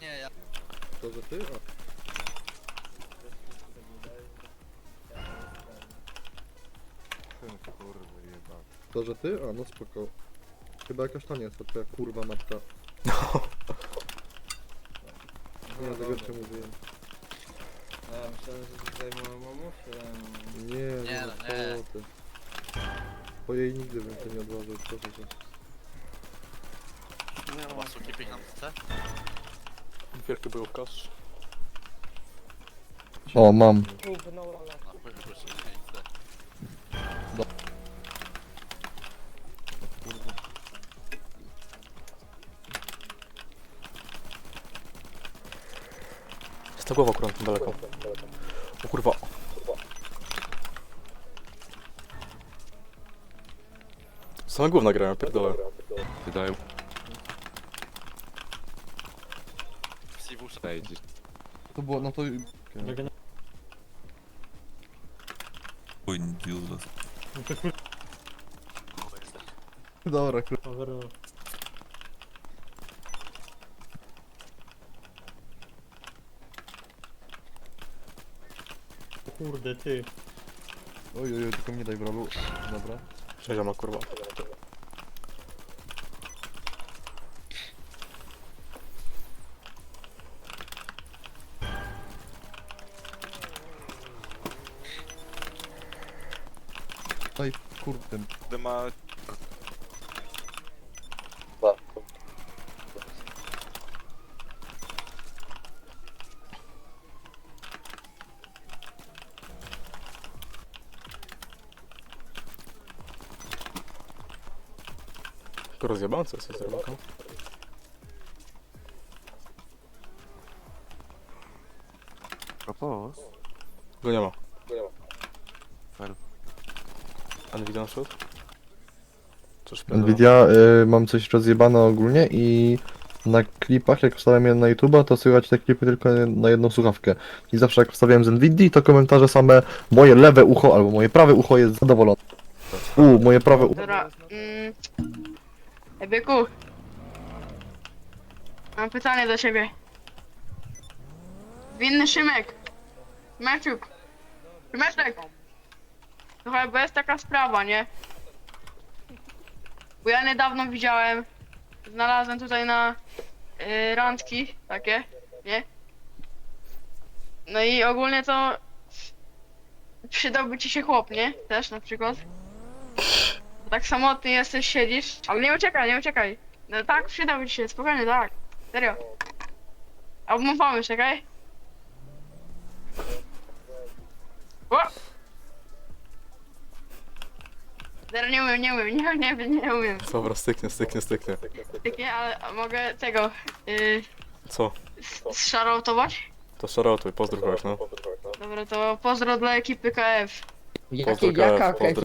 Nie, ja. To, że ty? Kurwa jeba. To, że ty? A, no spoko. Chyba jakaś tania jest twoja kurwa matka. Nie, No tego dobra. cię mówiłem. A ja myślałem, że tutaj moją mamusię. Nie, Nie, nie, no no, nie. co ty. Po jej nigdy bym się nie odważył, proszę cię. Chyba suki pieniądze. Wielki bojówkarz. O, mam. Na chuj wypuszczę pieniądze. Jest ta głowa akurat daleko. O kurwa. Same gówna grają, pierdolę. Wydaje Siwusza. się gdzieś. To było, no to... Dobra, kurwa. Kurde ty. Oj, oj, oj, tylko mnie daj bralu. Dobra. Sześć ma kurwa. Daj, kurde. ma... Tylko rozjebałem co jest z ręką. Propos. Go nie ma. A widzę na Nvidia, y, mam coś rozjebane ogólnie i na klipach, jak wstawiam je na YouTube'a, to słychać te klipy tylko na jedną słuchawkę. I zawsze jak wstawiałem z Nvidii, to komentarze same moje lewe ucho albo moje prawe ucho jest zadowolone. U, moje prawe ucho. Dobra, mm... Ej, byku. Mam pytanie do ciebie. Winny Szymek. Meczuk. Szymeczek. Słuchaj, bo jest taka sprawa, nie? Bo ja niedawno widziałem, znalazłem tutaj na y, randki takie, nie? No i ogólnie to przydałby ci się chłop, nie? Też na przykład. Bo tak samotny jesteś, siedzisz. Ale nie uciekaj, nie uciekaj. No tak, przydałby ci się, spokojnie, tak. Serio. Albo mam pomysł, czekaj. O! Teraz nie umiem, nie umiem, nie, nie, nie umiem. Dobra, styknie, styknie, styknie. Takie, ale mogę tego, yy, Co? zszarotować? To szarautuj, pozdrów no. Dobra, to pozdro dla ekipy KF. Pozdrów, jaka pozdrów.